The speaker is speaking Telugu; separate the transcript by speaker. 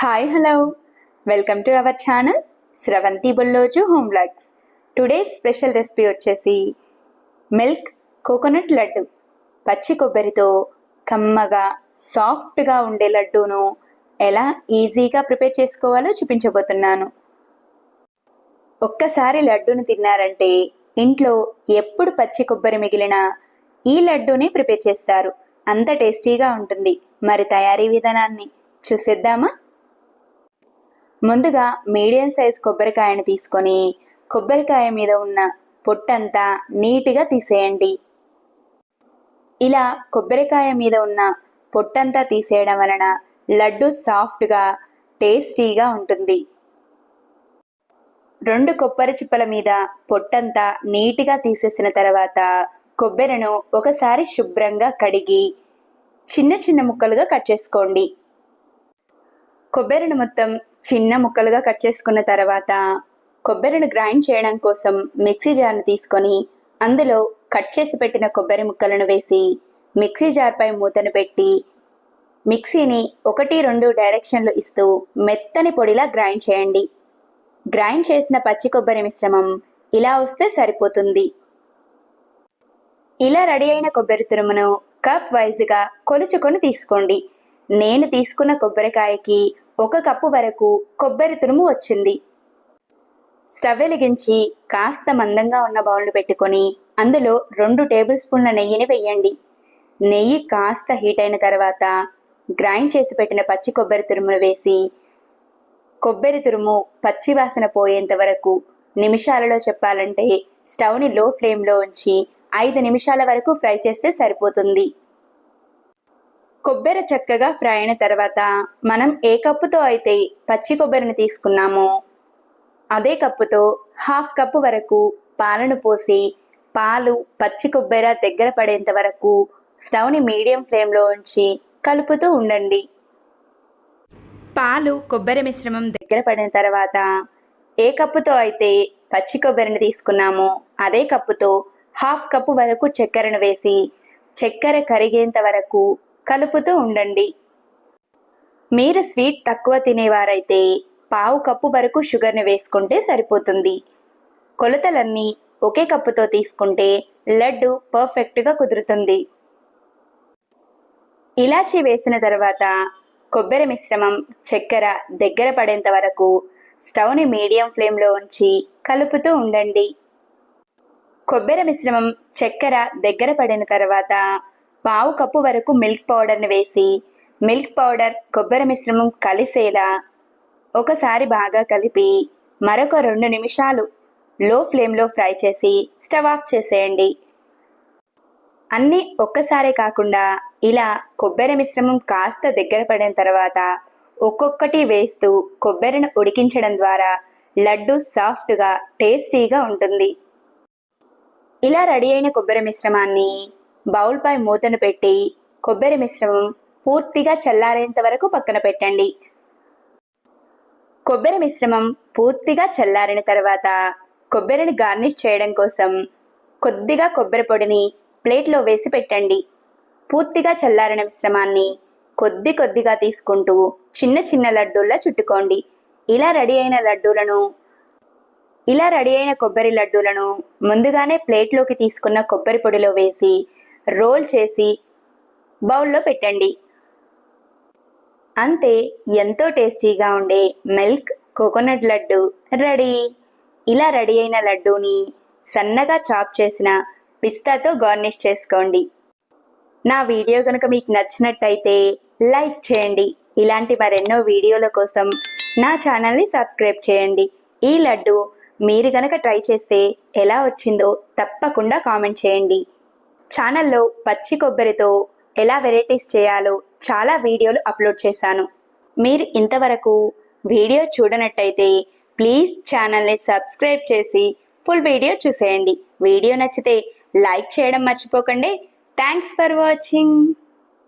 Speaker 1: Hi hello welcome to our channel Sravanthi Bulloju home vlogs today special recipe వచ్చేసి మిల్క్ కోకోనట్ లడ్డు. పచ్చి కొబ్బరితో కమ్మగా సాఫ్ట్గా ఉండే లడ్డూను ఎలా ఈజీగా ప్రిపేర్ చేసుకోవాలో చూపించబోతున్నాను. ఒక్కసారి లడ్డూను తిన్నారంటే ఇంట్లో ఎప్పుడు పచ్చి కొబ్బరి మిగిలినా ఈ లడ్డూని ప్రిపేర్ చేస్తారు. అంత టేస్టీగా ఉంటుంది. మరి తయారీ విధానాన్ని చూసేద్దామా? ముందుగా మీడియం సైజ్ కొబ్బరికాయను తీసుకొని కొబ్బరికాయ మీద ఉన్న పొట్టంతా నీట్గా తీసేయండి. ఇలా కొబ్బరికాయ మీద ఉన్న పొట్టంతా తీసేయడం వలన లడ్డు సాఫ్ట్గా టేస్టీగా ఉంటుంది. రెండు కొబ్బరి చిప్పల మీద పొట్టంతా నీట్గా తీసేసిన తర్వాత కొబ్బరిను ఒకసారి శుభ్రంగా కడిగి చిన్న చిన్న ముక్కలుగా కట్ చేసుకోండి. కొబ్బరిని మొత్తం చిన్న ముక్కలుగా కట్ చేసుకున్న తర్వాత కొబ్బరిని గ్రైండ్ చేయడం కోసం మిక్సీ జార్ను తీసుకొని అందులో కట్ చేసి పెట్టిన కొబ్బరి ముక్కలను వేసి మిక్సీ జార్పై మూతను పెట్టి మిక్సీని ఒకటి రెండు డైరెక్షన్లు ఇస్తూ మెత్తని పొడిలా గ్రైండ్ చేయండి. గ్రైండ్ చేసిన పచ్చి కొబ్బరి మిశ్రమం ఇలా వస్తే సరిపోతుంది. ఇలా రెడీ అయిన కొబ్బరి తురుమును కప్ వైజ్గా కొలుచుకొని తీసుకోండి. నేను తీసుకున్న కొబ్బరికాయకి ఒక కప్పు వరకు కొబ్బరి తురుము వచ్చింది. స్టవ్ వెలిగించి కాస్త మందంగా ఉన్న బౌల్ను పెట్టుకొని అందులో రెండు టేబుల్ స్పూన్ల నెయ్యిని వెయ్యండి నెయ్యి కాస్త హీట్ అయిన తర్వాత గ్రైండ్ చేసి పెట్టిన పచ్చి కొబ్బరి తురుమును వేసి కొబ్బరి తురుము పచ్చి వాసన పోయేంత వరకు నిమిషాలలో చెప్పాలంటే స్టవ్ని లో ఫ్లేమ్లో ఉంచి ఐదు నిమిషాల వరకు ఫ్రై చేస్తే సరిపోతుంది. కొబ్బరి చక్కగా ఫ్రై అయిన తర్వాత మనం ఏ కప్పుతో అయితే పచ్చి కొబ్బరిని తీసుకున్నామో అదే కప్పుతో హాఫ్ కప్పు వరకు పాలను పోసి పాలు పచ్చి కొబ్బరి దగ్గర పడేంత వరకు స్టవ్ని మీడియం ఫ్లేమ్లో ఉంచి కలుపుతూ ఉండండి. పాలు కొబ్బరి మిశ్రమం దగ్గర పడిన తర్వాత ఏ కప్పుతో అయితే పచ్చి కొబ్బరిని తీసుకున్నామో అదే కప్పుతో హాఫ్ కప్పు వరకు చక్కెరను వేసి చక్కెర కరిగేంత వరకు కలుపుతూ ఉండండి. మీరు స్వీట్ తక్కువ తినేవారైతే పావు కప్పు వరకు షుగర్ని వేసుకుంటే సరిపోతుంది. కొలతలన్నీ ఒకే కప్పుతో తీసుకుంటే లడ్డు పర్ఫెక్ట్గా కుదురుతుంది. ఇలాచి వేసిన తర్వాత కొబ్బరి మిశ్రమం చక్కెర దగ్గర పడేంత వరకు స్టవ్ని మీడియం ఫ్లేమ్లో ఉంచి కలుపుతూ ఉండండి. కొబ్బరి మిశ్రమం చక్కెర దగ్గర పడిన తర్వాత పావు కప్పు వరకు మిల్క్ పౌడర్ని వేసి మిల్క్ పౌడర్ కొబ్బరి మిశ్రమం కలిసేలా ఒకసారి బాగా కలిపి మరొక రెండు నిమిషాలు లో ఫ్లేమ్లో ఫ్రై చేసి స్టవ్ ఆఫ్ చేసేయండి. అన్నీ ఒక్కసారే కాకుండా ఇలా కొబ్బరి మిశ్రమం కాస్త దగ్గర పడిన తర్వాత ఒక్కొక్కటి వేస్తూ కొబ్బరిని ఉడికించడం ద్వారా లడ్డు సాఫ్ట్గా టేస్టీగా ఉంటుంది. ఇలా రెడీ అయిన కొబ్బరి మిశ్రమాన్ని బౌల్పై మూతను పెట్టి కొబ్బరి మిశ్రమం పూర్తిగా చల్లారేంత వరకు పక్కన పెట్టండి. కొబ్బరి మిశ్రమం పూర్తిగా చల్లారిన తర్వాత కొబ్బరిని గార్నిష్ చేయడం కోసం కొద్దిగా కొబ్బరి పొడిని ప్లేట్లో వేసి పెట్టండి. పూర్తిగా చల్లారిన మిశ్రమాన్ని కొద్ది కొద్దిగా తీసుకుంటూ చిన్న చిన్న లడ్డూల్లా చుట్టుకోండి. ఇలా రెడీ అయిన లడ్డూలను ఇలా రెడీ అయిన కొబ్బరి లడ్డూలను ముందుగానే ప్లేట్లోకి తీసుకున్న కొబ్బరి పొడిలో వేసి రోల్ చేసి బౌల్లో పెట్టండి. అంతే ఎంతో టేస్టీగా ఉండే మిల్క్ కోకోనట్ లడ్డు రెడీ. ఇలా రెడీ అయిన లడ్డూని సన్నగా చాప్ చేసిన పిస్తాతో గార్నిష్ చేసుకోండి. నా వీడియో కనుక మీకు నచ్చినట్టయితే లైక్ చేయండి. ఇలాంటి మరెన్నో వీడియోల కోసం నా ఛానల్ని సబ్స్క్రైబ్ చేయండి. ఈ లడ్డు మీరు గనక ట్రై చేస్తే ఎలా వచ్చిందో తప్పకుండా కామెంట్ చేయండి. ఛానల్లో పచ్చి కొబ్బరితో ఎలా వెరైటీస్ చేయాలో చాలా వీడియోలు అప్లోడ్ చేశాను. మీరు ఇంతవరకు వీడియో చూడనట్టయితే ప్లీజ్ ఛానల్ని సబ్స్క్రైబ్ చేసి ఫుల్ వీడియో చూసేయండి. వీడియో నచ్చితే లైక్ చేయడం మర్చిపోకండి. Thanks for watching.